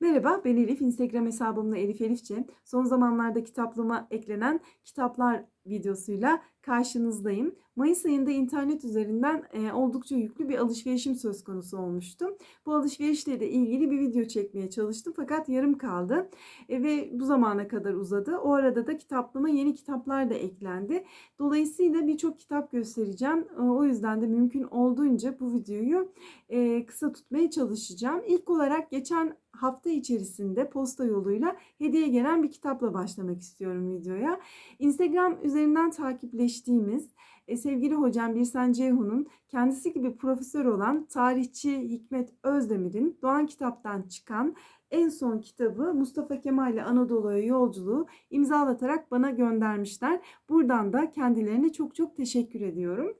Merhaba, ben Elif. Instagram hesabımla Elif Elifçe. Son zamanlarda kitaplığıma eklenen kitaplar videosuyla karşınızdayım. Mayıs ayında internet üzerinden e, oldukça yüklü bir alışverişim söz konusu olmuştu. Bu alışverişle de ilgili bir video çekmeye çalıştım fakat yarım kaldı E, ve bu zamana kadar uzadı. O arada da kitaplığıma yeni kitaplar da eklendi. Dolayısıyla birçok kitap göstereceğim. E, O yüzden de mümkün olduğunca bu videoyu kısa tutmaya çalışacağım. İlk olarak geçen hafta içerisinde posta yoluyla hediye gelen bir kitapla başlamak istiyorum videoya. Instagram üzerinden takipleştiğimiz e, sevgili hocam Birsen Ceyhun'un kendisi gibi profesör olan tarihçi Hikmet Özdemir'in Doğan Kitap'tan çıkan en son kitabı Mustafa Kemal ile Anadolu'ya yolculuğu imzalatarak bana göndermişler. Buradan da kendilerine çok çok teşekkür ediyorum.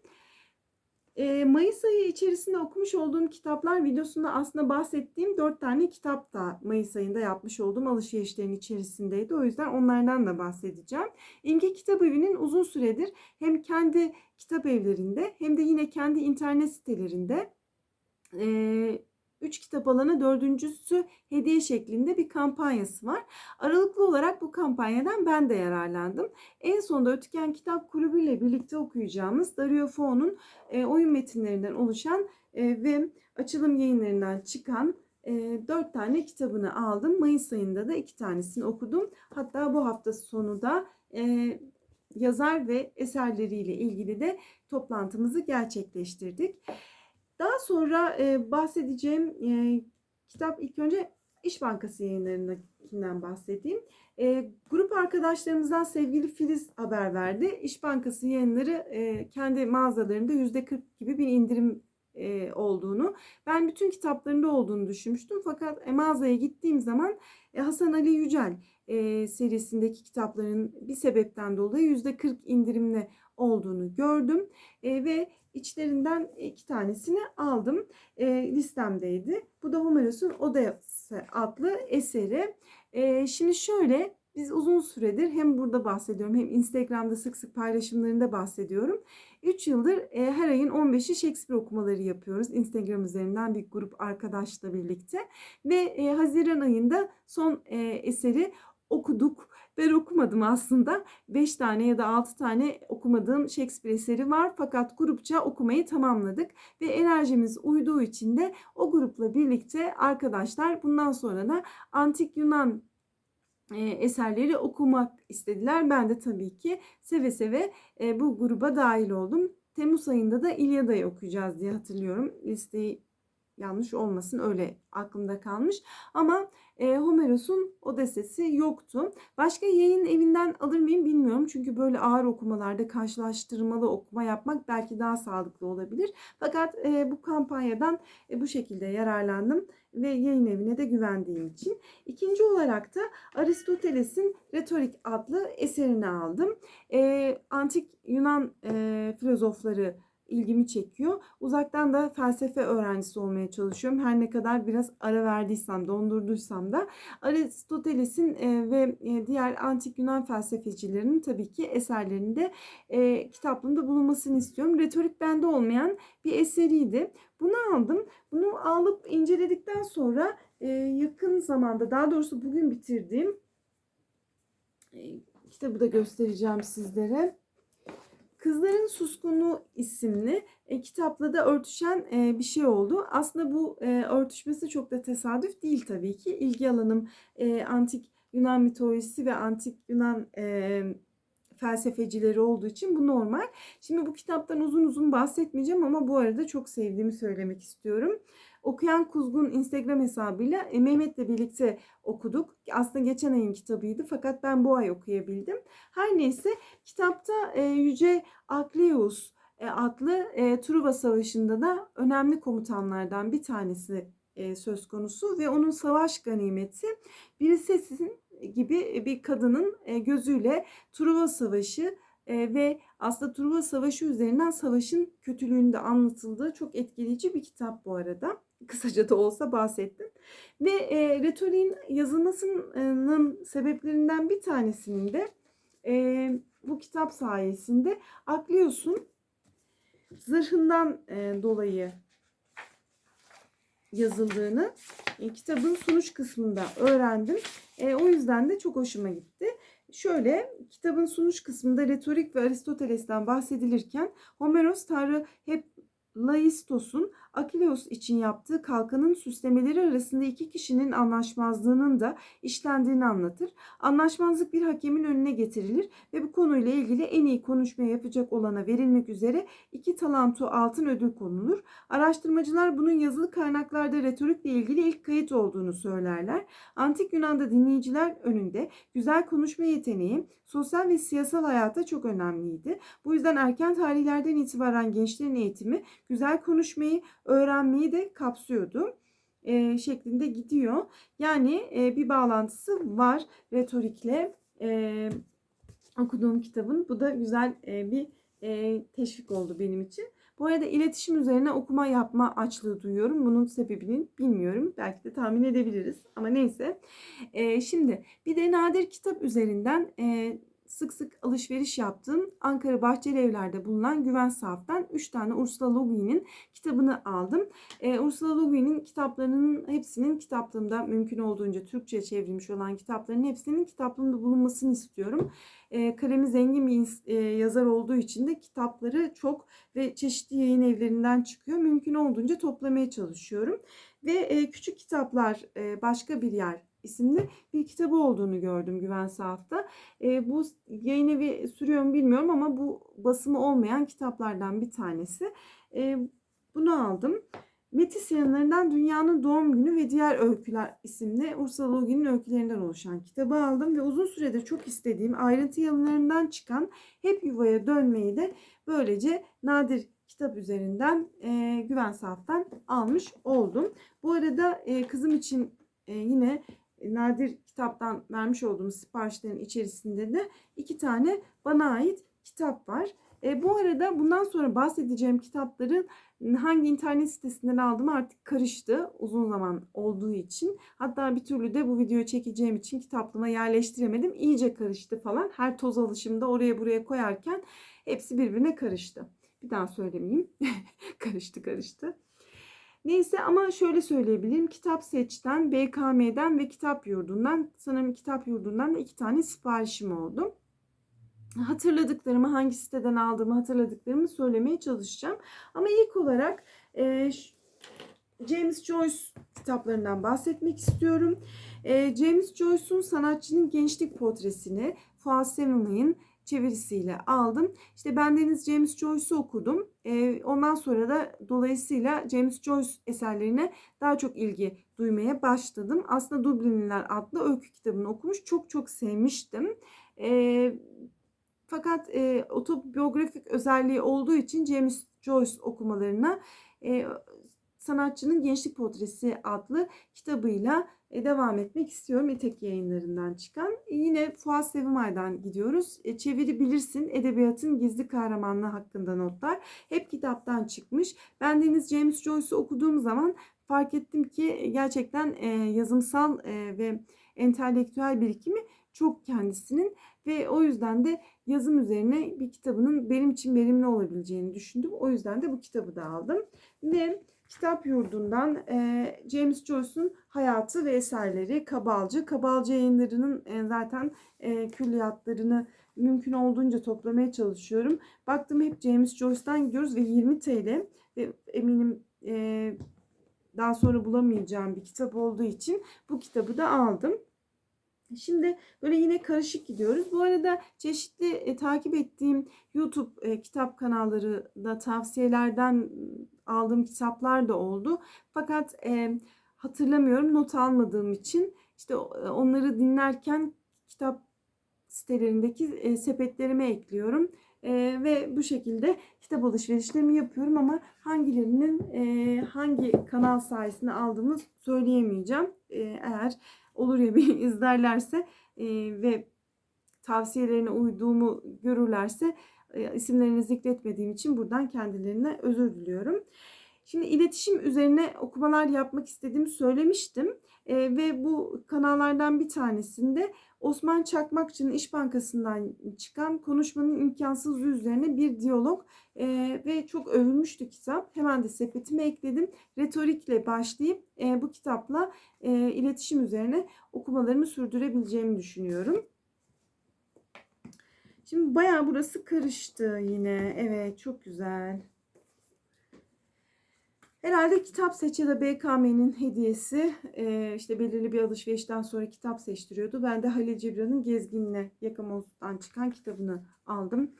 Mayıs ayı içerisinde okumuş olduğum kitaplar videosunda aslında bahsettiğim dört tane kitap da Mayıs ayında yapmış olduğum alışverişlerin içerisindeydi. O yüzden onlardan da bahsedeceğim. İmge Kitap Evi'nin uzun süredir hem kendi kitap evlerinde hem de yine kendi internet sitelerinde 3 kitap alana dördüncüsü hediye şeklinde bir kampanyası var. Aralıklı olarak bu kampanyadan ben de yararlandım. En sonunda Ötüken Kitap Kulübü ile birlikte okuyacağımız Dario Fo'nun e, oyun metinlerinden oluşan e, ve açılım yayınlarından çıkan e, 4 tane kitabını aldım. Mayıs ayında da 2 tanesini okudum. Hatta bu hafta sonu da e, yazar ve eserleriyle ilgili de toplantımızı gerçekleştirdik. Daha sonra e, bahsedeceğim e, kitap ilk önce İş Bankası yayınlarındakinden bahsedeyim. E, grup arkadaşlarımızdan sevgili Filiz haber verdi. İş Bankası yayınları e, kendi mağazalarında %40 gibi bir indirim e, olduğunu. Ben bütün kitaplarında olduğunu düşünmüştüm. Fakat e, mağazaya gittiğim zaman e, Hasan Ali Yücel e, serisindeki kitapların bir sebepten dolayı %40 indirimli olduğunu gördüm. E, ve içlerinden iki tanesini aldım. E, listemdeydi. Bu da Homeros'un Odası adlı eseri. E, şimdi şöyle biz uzun süredir hem burada bahsediyorum hem Instagram'da sık sık paylaşımlarında bahsediyorum. 3 yıldır e, her ayın 15'i Shakespeare okumaları yapıyoruz. Instagram üzerinden bir grup arkadaşla birlikte. Ve e, Haziran ayında son e, eseri okuduk. Ben okumadım aslında. 5 tane ya da 6 tane okumadığım Shakespeare eseri var. Fakat grupça okumayı tamamladık. Ve enerjimiz uyduğu için de o grupla birlikte arkadaşlar bundan sonra da Antik Yunan e, eserleri okumak istediler. Ben de tabii ki seve seve e, bu gruba dahil oldum. Temmuz ayında da İlyada'yı okuyacağız diye hatırlıyorum. Listeyi yanlış olmasın öyle aklımda kalmış. Ama e, Homeros'un Odesesi yoktu. Başka yayın evinden alır mıyım bilmiyorum. Çünkü böyle ağır okumalarda karşılaştırmalı okuma yapmak belki daha sağlıklı olabilir. Fakat e, bu kampanyadan e, bu şekilde yararlandım ve yayın evine de güvendiğim için. İkinci olarak da Aristoteles'in Retorik adlı eserini aldım. E, antik Yunan e, filozofları ilgimi çekiyor. Uzaktan da felsefe öğrencisi olmaya çalışıyorum. Her ne kadar biraz ara verdiysem, dondurduysam da Aristoteles'in e, ve e, diğer antik Yunan felsefecilerinin tabii ki eserlerinde e, kitaplığımda bulunmasını istiyorum. Retorik bende olmayan bir eseriydi. Bunu aldım. Bunu alıp inceledikten sonra yakın zamanda, daha doğrusu bugün bitirdiğim kitabı da göstereceğim sizlere. Kızların Suskunluğu isimli e, kitapla da örtüşen e, bir şey oldu. Aslında bu e, örtüşmesi çok da tesadüf değil tabii ki. İlgi alanım e, antik Yunan mitolojisi ve antik Yunan e, felsefecileri olduğu için bu normal. Şimdi bu kitaptan uzun uzun bahsetmeyeceğim ama bu arada çok sevdiğimi söylemek istiyorum. Okuyan Kuzgun Instagram hesabıyla e, Mehmet'le birlikte okuduk. Aslında geçen ayın kitabıydı fakat ben bu ay okuyabildim. Her neyse kitapta e, Yüce Akleus e, adlı Truva Savaşı'nda da önemli komutanlardan bir tanesi söz konusu ve onun savaş ganimeti Briseis'in gibi bir kadının gözüyle Truva Savaşı ve aslında Truva Savaşı üzerinden savaşın kötülüğünde de anlatıldığı çok etkileyici bir kitap bu arada. Kısaca da olsa bahsettim. Ve e, retoriğin yazılmasının sebeplerinden bir tanesinin de e, bu kitap sayesinde Aklios'un zırhından e, dolayı yazıldığını e, kitabın sunuş kısmında öğrendim. E, o yüzden de çok hoşuma gitti. Şöyle kitabın sunuş kısmında retorik ve Aristoteles'ten bahsedilirken Homeros Tanrı hep Laistos'un Akileos için yaptığı kalkanın süslemeleri arasında iki kişinin anlaşmazlığının da işlendiğini anlatır. Anlaşmazlık bir hakemin önüne getirilir ve bu konuyla ilgili en iyi konuşma yapacak olana verilmek üzere iki talanto altın ödül konulur. Araştırmacılar bunun yazılı kaynaklarda retorikle ilgili ilk kayıt olduğunu söylerler. Antik Yunan'da dinleyiciler önünde güzel konuşma yeteneği sosyal ve siyasal hayata çok önemliydi. Bu yüzden erken tarihlerden itibaren gençlerin eğitimi güzel konuşmayı, öğrenmeyi de kapsıyordu e, şeklinde gidiyor. Yani e, bir bağlantısı var retorikle e, okuduğum kitabın. Bu da güzel e, bir e, teşvik oldu benim için. Bu arada iletişim üzerine okuma yapma açlığı duyuyorum. Bunun sebebini bilmiyorum. Belki de tahmin edebiliriz. Ama neyse. E, şimdi bir de nadir kitap üzerinden e, sık sık alışveriş yaptığım Ankara Bahçeli Evler'de bulunan Güven Sahaf'tan 3 tane Ursula Le Guin'in kitabını aldım. Ee, Ursula Le Guin'in kitaplarının hepsinin kitaplığımda mümkün olduğunca Türkçe'ye çevrilmiş olan kitapların hepsinin kitaplığımda bulunmasını istiyorum. Ee, kalemi zengin bir e, yazar olduğu için de kitapları çok ve çeşitli yayın evlerinden çıkıyor. Mümkün olduğunca toplamaya çalışıyorum. Ve e, küçük kitaplar e, başka bir yer isimli bir kitabı olduğunu gördüm Güven Sahaf'ta. E, bu yayın evi sürüyor mu bilmiyorum ama bu basımı olmayan kitaplardan bir tanesi. E, bunu aldım. Metis yayınlarından Dünyanın Doğum Günü ve Diğer Öyküler isimli Ursula Le Guin'in öykülerinden oluşan kitabı aldım ve uzun süredir çok istediğim ayrıntı yayınlarından çıkan Hep Yuvaya Dönmeyi de böylece nadir kitap üzerinden e, Güven Sahaf'tan almış oldum. Bu arada e, kızım için e, yine nadir kitaptan vermiş olduğum siparişlerin içerisinde de iki tane bana ait kitap var. E, bu arada bundan sonra bahsedeceğim kitapların hangi internet sitesinden aldım artık karıştı uzun zaman olduğu için. Hatta bir türlü de bu videoyu çekeceğim için kitaplığıma yerleştiremedim. İyice karıştı falan. Her toz alışımda oraya buraya koyarken hepsi birbirine karıştı. Bir daha söylemeyeyim. karıştı karıştı. Neyse ama şöyle söyleyebilirim. Kitap Seç'ten, BKM'den ve Kitap Yurdu'ndan sanırım Kitap Yurdu'ndan da iki tane siparişim oldu. Hatırladıklarımı, hangi siteden aldığımı hatırladıklarımı söylemeye çalışacağım. Ama ilk olarak e, James Joyce kitaplarından bahsetmek istiyorum. E, James Joyce'un sanatçının gençlik portresini Fuat Sevimay'ın çevirisiyle aldım. İşte ben Deniz James Joyce'u okudum. E, ondan sonra da dolayısıyla James Joyce eserlerine daha çok ilgi duymaya başladım. Aslında Dublinliler adlı öykü kitabını okumuş. Çok çok sevmiştim. E, fakat e, otobiyografik özelliği olduğu için James Joyce okumalarına e, Sanatçının Gençlik Portresi adlı kitabıyla e, devam etmek istiyorum. İtek yayınlarından çıkan. E, yine Fuat Sevimay'dan gidiyoruz. E, çeviri bilirsin edebiyatın gizli kahramanlığı hakkında notlar. Hep kitaptan çıkmış. Ben Deniz James Joyce'u okuduğum zaman fark ettim ki gerçekten yazımsal ve entelektüel birikimi çok kendisinin ve o yüzden de yazım üzerine bir kitabının benim için verimli olabileceğini düşündüm. O yüzden de bu kitabı da aldım. Ve Kitap Yurdu'ndan e, James Joyce'un hayatı ve eserleri Kabalcı. Kabalcı yayınlarının e, zaten e, külliyatlarını mümkün olduğunca toplamaya çalışıyorum. Baktım hep James Joyce'dan gidiyoruz ve 20 TL ve eminim e, daha sonra bulamayacağım bir kitap olduğu için bu kitabı da aldım. Şimdi böyle yine karışık gidiyoruz. Bu arada çeşitli e, takip ettiğim YouTube e, kitap kanalları da tavsiyelerden aldığım kitaplar da oldu. Fakat e, hatırlamıyorum not almadığım için işte e, onları dinlerken kitap sitelerindeki e, sepetlerime ekliyorum. E, ve bu şekilde kitap alışverişlerimi yapıyorum ama hangilerinin e, hangi kanal sayesinde aldığımı söyleyemeyeceğim. E, eğer olur ya bir izlerlerse e, ve tavsiyelerine uyduğumu görürlerse e, isimlerini zikretmediğim için buradan kendilerine özür diliyorum. Şimdi iletişim üzerine okumalar yapmak istediğimi söylemiştim. E, ve bu kanallardan bir tanesinde Osman Çakmakçı'nın İş Bankası'ndan çıkan konuşmanın imkansızlığı üzerine bir diyalog e, ve çok övülmüştü kitap. Hemen de sepetime ekledim. Retorikle başlayıp e, bu kitapla e, iletişim üzerine okumalarımı sürdürebileceğimi düşünüyorum. Şimdi bayağı burası karıştı yine. Evet çok güzel. Herhalde kitap seç ya da BKM'nin hediyesi işte belirli bir alışverişten sonra kitap seçtiriyordu. Ben de Halil Cibran'ın Gezgin'le Yakamoz'dan çıkan kitabını aldım.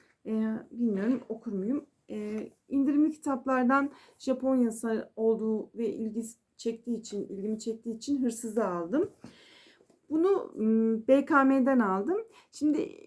Bilmiyorum okur muyum? E, indirimli kitaplardan Japonya'sı olduğu ve ilgi çektiği için, ilgimi çektiği için Hırsız'ı aldım. Bunu BKM'den aldım. Şimdi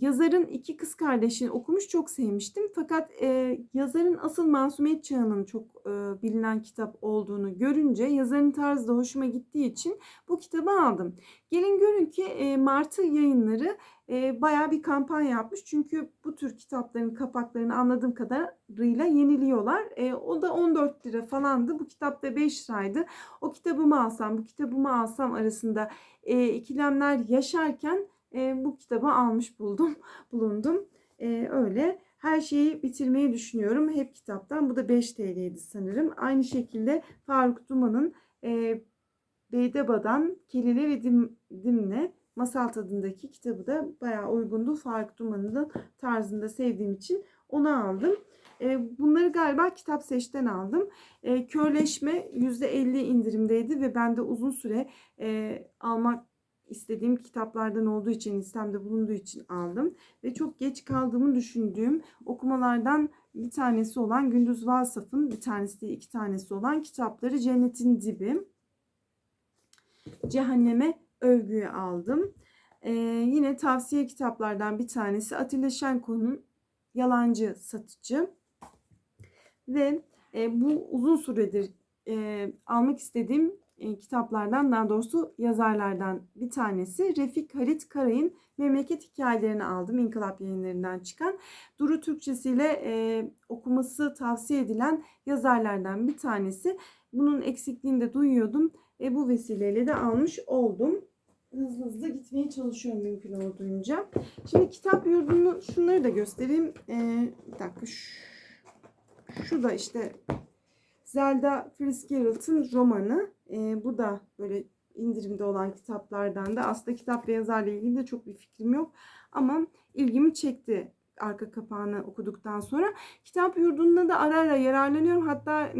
yazarın iki kız kardeşini okumuş çok sevmiştim. Fakat e, yazarın asıl Masumiyet Çağı'nın çok e, bilinen kitap olduğunu görünce yazarın tarzı da hoşuma gittiği için bu kitabı aldım. Gelin görün ki e, Martı yayınları e, bayağı bir kampanya yapmış. Çünkü bu tür kitapların kapaklarını anladığım kadarıyla yeniliyorlar. E, o da 14 lira falandı. Bu kitap da 5 liraydı. O kitabımı alsam, bu kitabımı alsam arasında e, ikilemler yaşarken e, bu kitabı almış buldum, bulundum. E, öyle her şeyi bitirmeyi düşünüyorum. Hep kitaptan. Bu da 5 TL'ydi sanırım. Aynı şekilde Faruk Duman'ın e, Beydeba'dan Kelile ve Dim, Dimne Masal tadındaki kitabı da bayağı uygundu. Faruk Duman'ın da tarzında sevdiğim için onu aldım. E, bunları galiba kitap seçten aldım. Körleşme %50 indirimdeydi ve ben de uzun süre e, almak istediğim kitaplardan olduğu için, listemde bulunduğu için aldım. Ve çok geç kaldığımı düşündüğüm okumalardan bir tanesi olan Gündüz Valsaf'ın bir tanesi değil iki tanesi olan kitapları Cennetin Dibi. Cehenneme Övgü'yü aldım. Ee, yine tavsiye kitaplardan bir tanesi Atilla Şenko'nun Yalancı Satıcı. Ve e, bu uzun süredir e, almak istediğim kitaplardan daha doğrusu yazarlardan bir tanesi Refik Halit Karay'ın Memleket Hikayelerini aldım. İnkılap yayınlarından çıkan. Duru Türkçesiyle e, okuması tavsiye edilen yazarlardan bir tanesi. Bunun eksikliğini de duyuyordum. E, bu vesileyle de almış oldum. Hızlı hızlı gitmeye çalışıyorum mümkün olduğunca. Şimdi kitap yurdunu şunları da göstereyim. E, bir dakika. Şu, şu da işte Zelda Fitzgerald'ın romanı. E, bu da böyle indirimde olan kitaplardan da. Aslında kitap ve yazarla ilgili de çok bir fikrim yok. Ama ilgimi çekti arka kapağını okuduktan sonra. Kitap yurdunda da ara ara yararlanıyorum. Hatta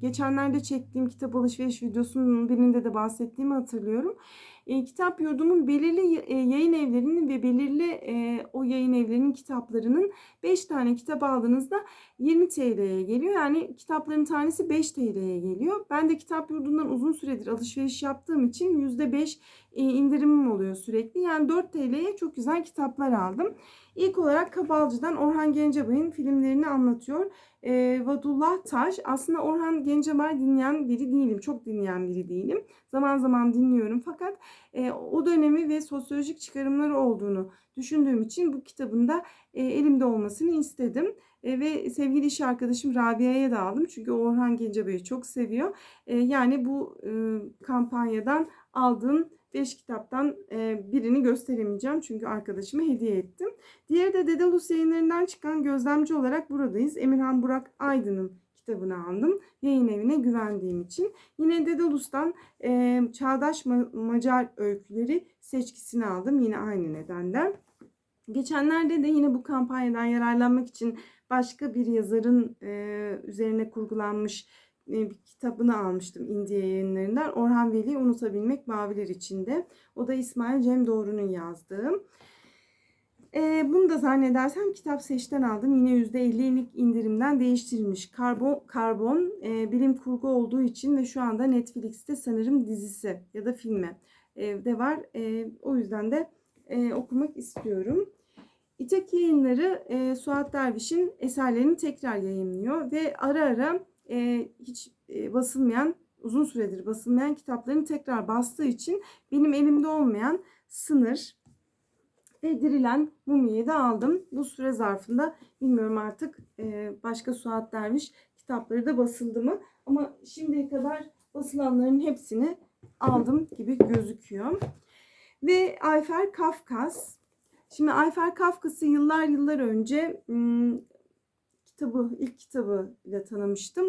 geçenlerde çektiğim kitap alışveriş videosunun birinde de bahsettiğimi hatırlıyorum. E, kitap yurdunun belirli e, yayın evlerinin ve belirli e, o yayın evlerinin kitaplarının 5 tane kitap aldığınızda 20 TL'ye geliyor. Yani kitapların tanesi 5 TL'ye geliyor. Ben de kitap yurdundan uzun süredir alışveriş yaptığım için %5 e, indirimim oluyor sürekli. Yani 4 TL'ye çok güzel kitaplar aldım. İlk olarak Kabalcı'dan Orhan Gencebay'ın filmlerini anlatıyor. E, Vadullah Taş. Aslında Orhan Gencebay dinleyen biri değilim. Çok dinleyen biri değilim. Zaman zaman dinliyorum. Fakat e, o dönemi ve sosyolojik çıkarımları olduğunu düşündüğüm için bu kitabın da e, elimde olmasını istedim. E, ve sevgili iş arkadaşım Rabia'ya da aldım. Çünkü Orhan Gencebay'ı çok seviyor. E, yani bu e, kampanyadan aldığım 5 kitaptan e, birini gösteremeyeceğim. Çünkü arkadaşıma hediye ettim. Diğeri de Dedalus yayınlarından çıkan gözlemci olarak buradayız. Emirhan Burak Aydın'ın kitabını aldım. Yayın evine güvendiğim için. Yine Dedalus'tan e, Çağdaş Macar Öyküleri seçkisini aldım. Yine aynı nedenden. Geçenlerde de yine bu kampanyadan yararlanmak için başka bir yazarın e, üzerine kurgulanmış bir kitabını almıştım Indiye yayınlarından. Orhan Veli Unutabilmek Maviler içinde. O da İsmail Cem Doğru'nun yazdığı. E, bunu da zannedersem kitap seçten aldım. Yine %50'lik indirimden değiştirilmiş. Karbon, karbon e, bilim kurgu olduğu için ve şu anda Netflix'te sanırım dizisi ya da filmi e, de var. E, o yüzden de e, okumak istiyorum. İtek yayınları e, Suat Derviş'in eserlerini tekrar yayınlıyor ve ara ara e, hiç e, basılmayan, uzun süredir basılmayan kitaplarını tekrar bastığı için benim elimde olmayan Sınır ve Dirilen Mumiye'yi de aldım. Bu süre zarfında bilmiyorum artık e, başka Suat Derviş kitapları da basıldı mı? Ama şimdiye kadar basılanların hepsini aldım gibi gözüküyor. Ve Ayfer Kafkas. Şimdi Ayfer Kafkas'ı yıllar yıllar önce kitabı, ilk kitabı ile tanımıştım.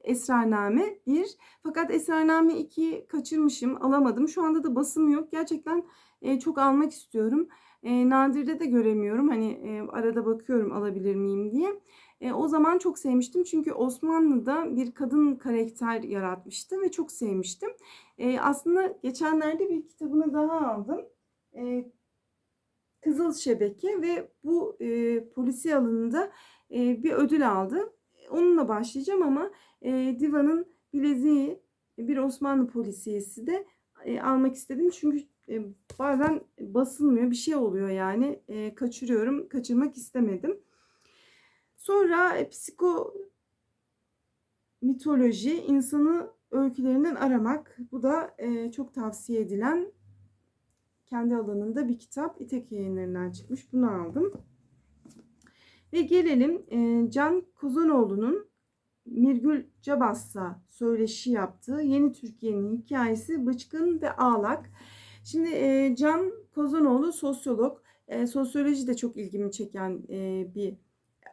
Esrarname 1. Fakat Esrarname 2'yi kaçırmışım, alamadım. Şu anda da basım yok. Gerçekten e, çok almak istiyorum. E, Nadir'de de göremiyorum. Hani e, arada bakıyorum alabilir miyim diye. E, o zaman çok sevmiştim çünkü Osmanlı'da bir kadın karakter yaratmıştı ve çok sevmiştim. E, aslında geçenlerde bir kitabını daha aldım. E, Kızıl Şebeke ve bu e, polisi alanında e, bir ödül aldı. Onunla başlayacağım ama e, Diva'nın bileziği bir Osmanlı polisiyesi de e, almak istedim. Çünkü e, bazen basılmıyor bir şey oluyor yani e, kaçırıyorum kaçırmak istemedim. Sonra e, psiko mitoloji insanı öykülerinden aramak. Bu da e, çok tavsiye edilen kendi alanında bir kitap. İtek yayınlarından çıkmış. Bunu aldım. Ve gelelim e, Can Kozanoğlu'nun Mirgül Cabas'la söyleşi yaptığı Yeni Türkiye'nin hikayesi Bıçkın ve Ağlak. Şimdi e, Can Kozanoğlu sosyolog. E, sosyoloji de çok ilgimi çeken e, bir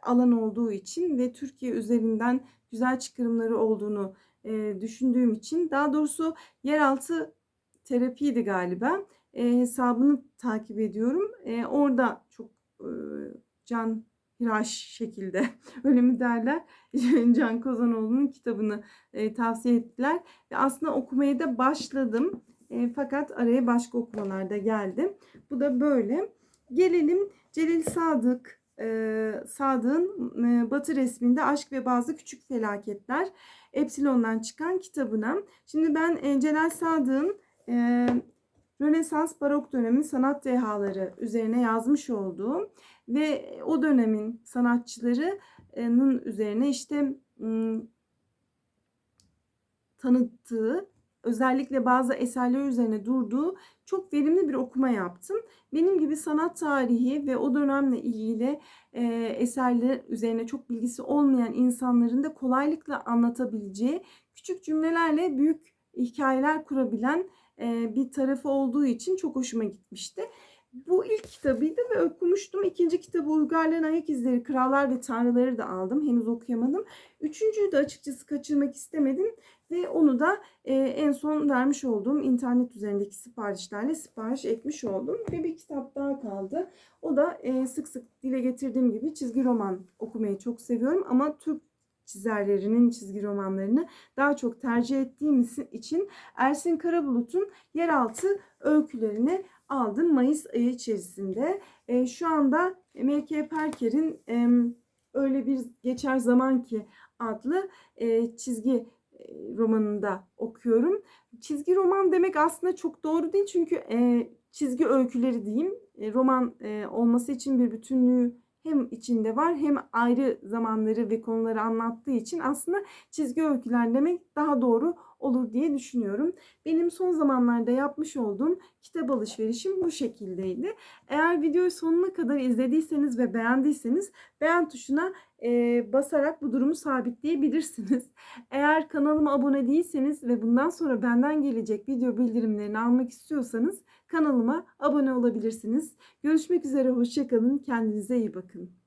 alan olduğu için ve Türkiye üzerinden güzel çıkarımları olduğunu e, düşündüğüm için daha doğrusu yeraltı terapiydi galiba. E, hesabını takip ediyorum. E, orada çok e, can hiraş şekilde. Öyle mi derler. Can Kozanoğlu'nun kitabını e, tavsiye ettiler. Ve aslında okumaya da başladım. E, fakat araya başka okumalar da geldi. Bu da böyle. Gelelim Celil Sadık e, Sadık'ın e, Batı resminde Aşk ve Bazı Küçük Felaketler Epsilon'dan çıkan kitabına. Şimdi ben e, Celal Sadık'ın e, Rönesans barok dönemi sanat dehaları üzerine yazmış olduğu ve o dönemin sanatçılarının üzerine işte tanıttığı özellikle bazı eserler üzerine durduğu çok verimli bir okuma yaptım. Benim gibi sanat tarihi ve o dönemle ilgili e, eserler üzerine çok bilgisi olmayan insanların da kolaylıkla anlatabileceği küçük cümlelerle büyük hikayeler kurabilen e, bir tarafı olduğu için çok hoşuma gitmişti. Bu ilk kitabıydı ve okumuştum. İkinci kitabı Uygarlığın Ayak İzleri, Krallar ve Tanrıları da aldım. Henüz okuyamadım. Üçüncüyü de açıkçası kaçırmak istemedim. Ve onu da e, en son vermiş olduğum internet üzerindeki siparişlerle sipariş etmiş oldum. Ve bir kitap daha kaldı. O da e, sık sık dile getirdiğim gibi çizgi roman okumayı çok seviyorum. Ama Türk çizerlerinin çizgi romanlarını daha çok tercih ettiğim için Ersin Karabulut'un yeraltı öykülerini aldım Mayıs ayı içerisinde. E, şu anda M.K. Perker'in e, Öyle Bir Geçer Zaman Ki adlı e, çizgi romanında okuyorum. Çizgi roman demek aslında çok doğru değil çünkü e, çizgi öyküleri diyeyim. E, roman e, olması için bir bütünlüğü hem içinde var hem ayrı zamanları ve konuları anlattığı için aslında çizgi öyküler demek daha doğru olur diye düşünüyorum. Benim son zamanlarda yapmış olduğum kitap alışverişim bu şekildeydi. Eğer videoyu sonuna kadar izlediyseniz ve beğendiyseniz beğen tuşuna e, basarak bu durumu sabitleyebilirsiniz. Eğer kanalıma abone değilseniz ve bundan sonra benden gelecek video bildirimlerini almak istiyorsanız kanalıma abone olabilirsiniz. Görüşmek üzere, hoşçakalın, kendinize iyi bakın.